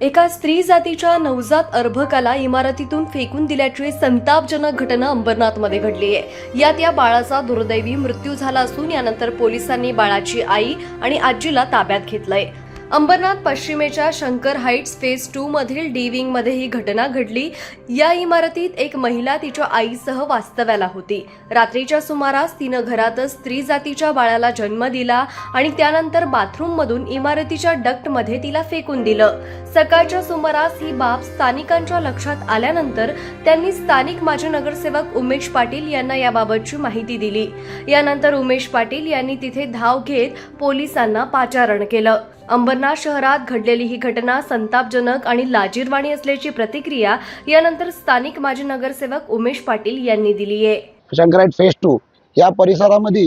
एका स्त्री जातीच्या नवजात अर्भकाला इमारतीतून फेकून दिल्याची संतापजनक घटना अंबरनाथमध्ये घडली आहे. यात या बाळाचा दुर्दैवी मृत्यू झाला असून यानंतर पोलिसांनी बाळाची आई आणि आजीला ताब्यात घेतलंय. अंबरनाथ पश्चिमेच्या शंकर हाईट्स फेज टू मधील डी मध्ये ही घटना घडली. या इमारतीत एक महिला तिच्या आईसह वास्तव्याला होती. रात्रीच्या सुमारास तिनं घरातच स्त्री जातीच्या बाळाला जन्म दिला आणि त्यानंतर बाथरूममधून इमारतीच्या डक्टमध्ये तिला फेकून दिलं. सकाळच्या सुमारास ही बाब स्थानिकांच्या लक्षात आल्यानंतर त्यांनी स्थानिक माजी नगरसेवक उमेश पाटील यांना याबाबतची माहिती दिली. यानंतर उमेश पाटील यांनी तिथे धाव घेत पोलिसांना पाचारण केलं. अंबरनाथ शहरात घडलेली ही घटना संतापजनक आणि लाजीरवाणी असल्याची प्रतिक्रिया यानंतर स्थानिक माजी नगरसेवक उमेश पाटील यांनी दिली आहे. शंकराईट फेज टू या परिसरामध्ये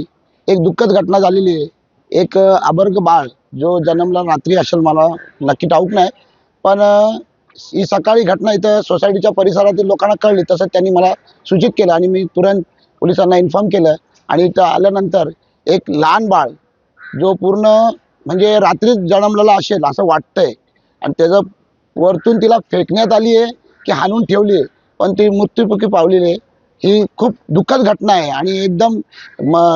एक दुःखद घटना झालेली आहे. एक अ, अबर्ग बाळ जो जन्मला रात्री असेल मला नक्की ठाऊक नाही. पण ही सकाळी घटना इथं सोसायटीच्या परिसरातील लोकांना कळली. तसं त्यांनी मला सूचित केलं आणि मी तुरंत पोलिसांना इन्फॉर्म केलं. आणि इथं आल्यानंतर एक लहान बाळ जो पूर्ण म्हणजे रात्रीच जन्मलेला असेल असं वाटतंय. आणि त्याचं वरतून तिला फेकण्यात आली आहे की हाणून ठेवली आहे. पण ती मृत्यूमुखी पावलेली आहे. ही खूप दुःखद घटना आहे. आणि एकदम म-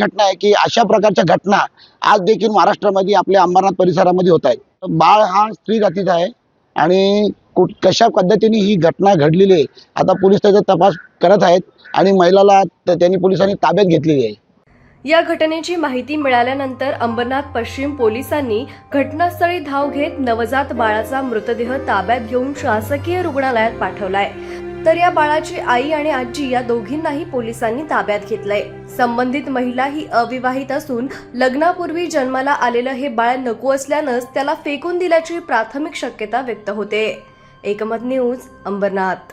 घटना आहे की अशा प्रकारच्या घटना आज देखील महाराष्ट्रामध्ये आपल्या अंबरनाथ परिसरामध्ये होत आहेत. बाळ हा स्त्री जातीचा आहे. आणि कुठ कशा पद्धतीने ही घटना घडलेली आहे आता पोलीस त्याचा तपास करत आहेत. आणि महिलाला त्यांनी पोलिसांनी ताब्यात घेतलेली आहे. या घटनेची माहिती मिळाल्यानंतर अंबरनाथ पश्चिम पोलिसांनी घटनास्थळी धाव घेत नवजात बाळाचा मृतदेह ताब्यात घेऊन शासकीय रुग्णालयात पाठवलाय. तर या बाळाची आई आणि आजी या दोघींनाही पोलिसांनी ताब्यात घेतलंय. संबंधित महिला ही अविवाहित असून लग्नापूर्वी जन्माला आलेलं हे बाळ नको असल्यानंच त्याला फेकून दिल्याची प्राथमिक शक्यता व्यक्त होते. एकमत न्यूज अंबरनाथ.